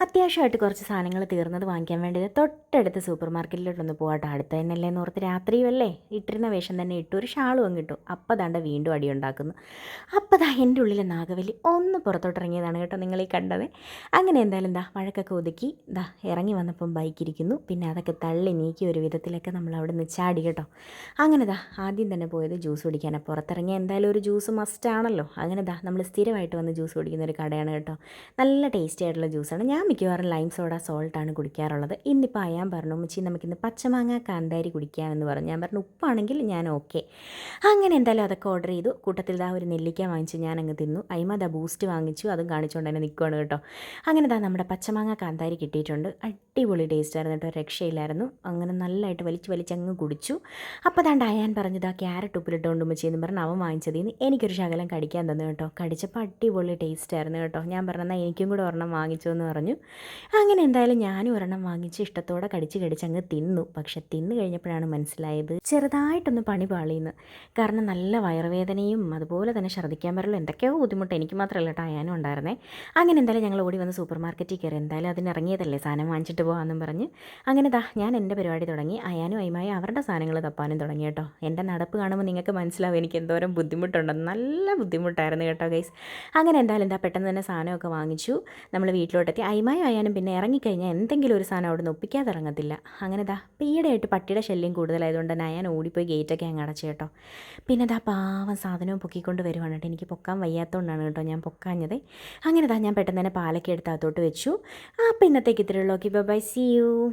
അത്യാവശ്യമായിട്ട് കുറച്ച് സാധനങ്ങൾ തീർന്നത് വാങ്ങിക്കാൻ വേണ്ടി തൊട്ടടുത്ത് സൂപ്പർ മാർക്കറ്റിലോട്ടൊന്ന് പോകട്ടെ അടുത്ത തന്നെയല്ലേ എന്ന് ഓർത്ത് രാത്രിയുമല്ലേ? ഇട്ടിരുന്ന വേഷം തന്നെ ഇട്ടു ഒരു ഷാളും അങ്ങ് ഇട്ടു. അപ്പം ദാണ്ട വീണ്ടും അടി ഉണ്ടാക്കുന്നു. അപ്പം ദാ എന്റെ ഉള്ളിലെ നാഗവലി ഒന്ന് പുറത്തോട്ടിറങ്ങിയതാണ് കേട്ടോ നിങ്ങൾ ഈ കണ്ടത്. അങ്ങനെ എന്തായാലും ദാ മഴക്കൊക്കെ ഒതുക്കി ദാ ഇറങ്ങി വന്നപ്പം ബൈക്ക് ഇരിക്കുന്നു. പിന്നെ അതൊക്കെ തള്ളി നീക്കി ഒരു വിധത്തിലൊക്കെ നമ്മൾ അവിടെ നിന്ന് ചാടി കേട്ടോ. അങ്ങനെ ദാ ആദ്യം തന്നെ പോയത് ജ്യൂസ് കുടിക്കാനാണ് പുറത്തിറങ്ങിയ എന്തായാലും ഒരു ജ്യൂസ് മസ്റ്റ് ആണല്ലോ. അങ്ങനെ ദാ നമ്മൾ സ്ഥിരമായിട്ട് വന്ന് ജ്യൂസ് കുടിക്കുന്ന ഒരു കടയാണ് കേട്ടോ. നല്ല ടേസ്റ്റി ആയിട്ടുള്ള ജ്യൂസാണ് ഞാൻ മിക്കവാറും ലൈം സോഡ സോൾട്ടാണ് കുടിക്കാറുള്ളത്. ഇന്നിപ്പോൾ അയാൻ പറഞ്ഞു മുച്ചി നമുക്കിന്ന് പച്ചമാങ്ങ കാന്താരി കുടിക്കാമെന്ന് പറഞ്ഞു. ഞാൻ പറഞ്ഞു ഉപ്പാണെങ്കിൽ ഞാൻ ഓക്കെ അങ്ങനെ എന്തായാലും അതൊക്കെ ഓർഡർ ചെയ്തു. കൂട്ടത്തിൽ ദാ ഒരു നെല്ലിക്ക വാങ്ങിച്ചു ഞാൻ അങ്ങ് തിന്നു. അയിമ ദാ ബൂസ്റ്റ് വാങ്ങിച്ചു അതും കാണിച്ചുകൊണ്ട് തന്നെ നിൽക്കുവാണ് കേട്ടോ. അങ്ങനെ ദാ നമ്മുടെ പച്ചമാങ്ങ കാന്താരി കിട്ടിയിട്ടുണ്ട്. അടിപൊളി ടേസ്റ്റ് ആയിരുന്നു കേട്ടോ രക്ഷയില്ലായിരുന്നു. അങ്ങനെ നല്ലതായിട്ട് വലിച്ച് വലിച്ചങ്ങ് കുടിച്ചു. അപ്പോൾ ദാണ്ട് അയാൻ പറഞ്ഞത് ആ ക്യാരറ്റ് ഉപ്പിലിട്ടുകൊണ്ട് ഉമ്മച്ചി എന്ന് പറഞ്ഞ് അവൻ വാങ്ങിച്ചതിൽ നിന്ന് എനിക്കൊരു ശകലം കടിക്കാൻ തന്നു കേട്ടോ. കടിച്ചപ്പോൾ അടിപൊളി ടേസ്റ്റ് ആയിരുന്നു കേട്ടോ. ഞാൻ പറഞ്ഞാൽ എനിക്കും കൂടെ ഒരെണ്ണം വാങ്ങിച്ചു എന്ന് പറഞ്ഞു. അങ്ങനെ എന്തായാലും ഞാനും ഒരെണ്ണം വാങ്ങിച്ച് ഇഷ്ടത്തോടെ കടിച്ച് കടിച്ച് അങ്ങ് തിന്നു. പക്ഷെ തിന്നു കഴിഞ്ഞപ്പോഴാണ് മനസ്സിലായത് ചെറുതായിട്ടൊന്ന് പണി പാളിയെന്ന് കാരണം നല്ല വയറുവേദനയും അതുപോലെ തന്നെ ഛർദ്ദിക്കാൻ പറ്റുള്ളൂ എന്തൊക്കെയോ ബുദ്ധിമുട്ട് എനിക്ക് മാത്രമല്ല കേട്ടോ അയാനും ഉണ്ടായിരുന്നേ. അങ്ങനെ എന്തായാലും ഞങ്ങൾ ഓടി വന്ന് സൂപ്പർ മാർക്കറ്റിൽ കയറി എന്തായാലും അതിനിറങ്ങിയതല്ലേ സാധനം വാങ്ങിച്ചിട്ട് പോകാമെന്നും പറഞ്ഞ്. അങ്ങനെ ദാ ഞാൻ എന്റെ പരിപാടി തുടങ്ങി. അയാനും അയിമായി അവരുടെ സാധനങ്ങൾ തപ്പാനും തുടങ്ങി കേട്ടോ. എന്റെ നടപ്പ് കാണുമ്പോൾ നിങ്ങൾക്ക് മനസ്സിലാവും എനിക്ക് എന്തോരം ബുദ്ധിമുട്ടുണ്ടെന്ന് നല്ല ബുദ്ധിമുട്ടായിരുന്നു കേട്ടോ ഗൈസ്. അങ്ങനെ എന്തായാലും എന്താ പെട്ടെന്ന് തന്നെ സാധനമൊക്കെ വാങ്ങിച്ചു. നമ്മൾ വീട്ടിലോട്ടെത്തി. അയിമായും അയാനും പിന്നെ ഇറങ്ങിക്കഴിഞ്ഞാൽ എന്തെങ്കിലും ഒരു സാധനം അവിടെ നിന്ന് ഒപ്പിക്കാതെ ഇറങ്ങത്തില്ല അങ്ങനെ ദാ പീടയായിട്ട് പട്ടിയുടെ ശല്യം കൂടുതലായതുകൊണ്ട് തന്നെ ഞാൻ ഓടിപ്പോയി ഗേറ്റൊക്കെ അങ്ങ് അടച്ചു കേട്ടോ. പിന്നെ ദാ പാവം സാധനവും പൊക്കിക്കൊണ്ട് വരുവാണ് കേട്ടോ. എനിക്ക് പൊക്കാൻ വയ്യാത്തതുകൊണ്ടാണ് കേട്ടോ ഞാൻ പൊക്കാഞ്ഞത്. അങ്ങനെ ദാ ഞാൻ പെട്ടെന്ന് തന്നെ പാലൊക്കെ എടുത്ത് അകത്തോട്ട് വെച്ചു. ആ ഇന്നത്തേക്ക് ഇത്രയുള്ളൂ ഓക്കെ ബൈ സി യു